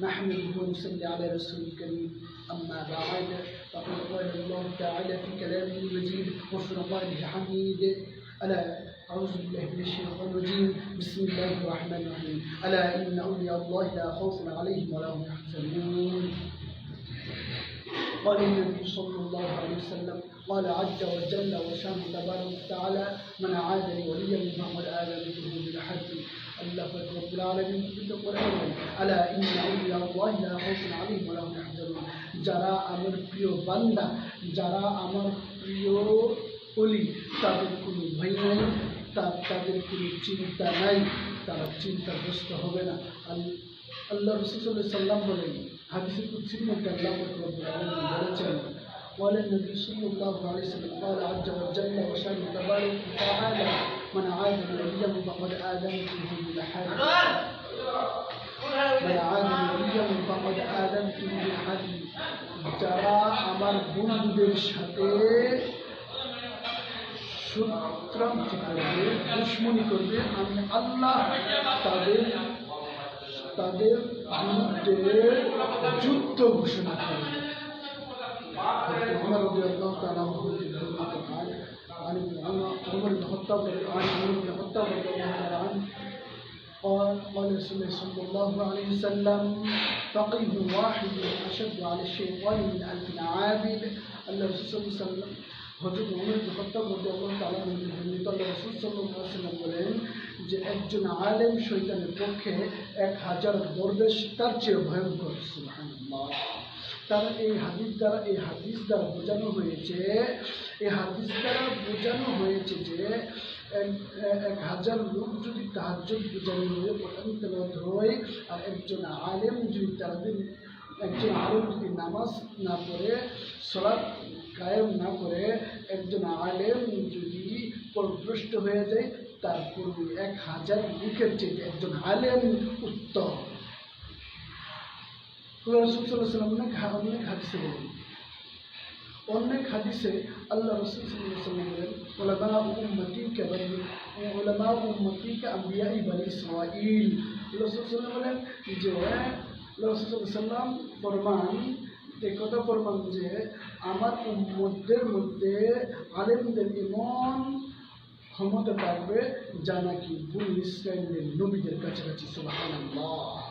نحمده ونصلي على رسول الكريم. أما بعد فقد قال الله تعالى في كلامه المجيد وفرقانه حميد ألا أعوذ بالله من الشيطان الرجيم. بسم الله الرحمن الرحيم. ألا إن أولياء الله لا خوف عليهم ولا هم يحزنون. قال النبي صلى الله عليه وسلم قال عز وجل وشان تبارك وتعالى من عاد لي وليا فقد العالمين في القرآن ألا إن أولياء الله لا خوف عليهم ولا هم يحزنون যারা আমার প্রিয় বান্দা যারা আমার প্রিয় অলি তাদের কোনো ভয় নাই তার তাদের কোনো চিন্তা নাই তারা চিন্তাগ্রস্ত হবে না আল- আল্লাহ রসুল্লাহ সাল্লাম বলেন হাদিসের কুৎসির মধ্যে আল্লাহ রব্বুল আলামিন বলেছেন قال النبي صلى الله عليه وسلم قال عز وجل وشان تبارك وتعالى من عاد نبيا فقد آذنته بالحرب من عاد نبيا فقد آذنته بالحرب যারা আমার বন্ধুদের সাথে সূত্রান্তি করবে দুশ্মনী করবে আমি আল্লাহ তাদের তাদের বিরুদ্ধে যুদ্ধ ঘোষণা করবে عمر رضي الله تعالى عنه عن عن ابن عمر عمر بن الخطاب عن عمر بن الخطاب رضي الله تعالى عنه قال قال رسول الله صلى الله عليه وسلم فقيه واحد اشد على الشيطان من الف عابد الله رسول صلى الله عليه وسلم হজরত উমর ইবনে খাত্তাব রাদিয়াল্লাহু তাআলা বর্ণিত আল্লাহ রাসূল সাল্লাল্লাহু আলাইহি ওয়াসাল্লাম বলেন যে একজন আলেম শয়তানের পক্ষে এক হাজার দরবেশ তার চেয়ে ভয়ঙ্কর সুবহানাল্লাহ তার এই হাদিস দ্বারা এই হাদিস দ্বারা বোঝানো হয়েছে এই হাদিস দ্বারা বোঝানো হয়েছে যে এক- এক হাজার লোক যদি তাহাজ্জুদ বোঝানো হয়ে কোরআন হয় আর একজন আলেম যদি তাদের একজন আলেম যদি নামাজ না পড়ে সলাৎ কায়েম না করে, একজন আলেম যদি পরভ্রষ্ট হয়ে যায়, তার পূর্বে এক হাজার লোকের চেয়ে একজন আলেম উত্তম। রসুল সাল্লাহ সাল্লাম অনেক অনেক হাদিসে অনেক হাদিসে আল্লাহ রসুল বলেন ওলামা উম্মতি কে বনি ওলামা উম্মতি কে আম্বিয়াই বনি ইসরাইল রসুল সাল্লাম বলেন যে রসুল সাল্লাম ফরমান এই কথা যে, আমার উম্মতদের মধ্যে আলেমদের এমন ক্ষমতা থাকবে যা নাকি নবীদের কাছাকাছি, সুবহানাল্লাহ।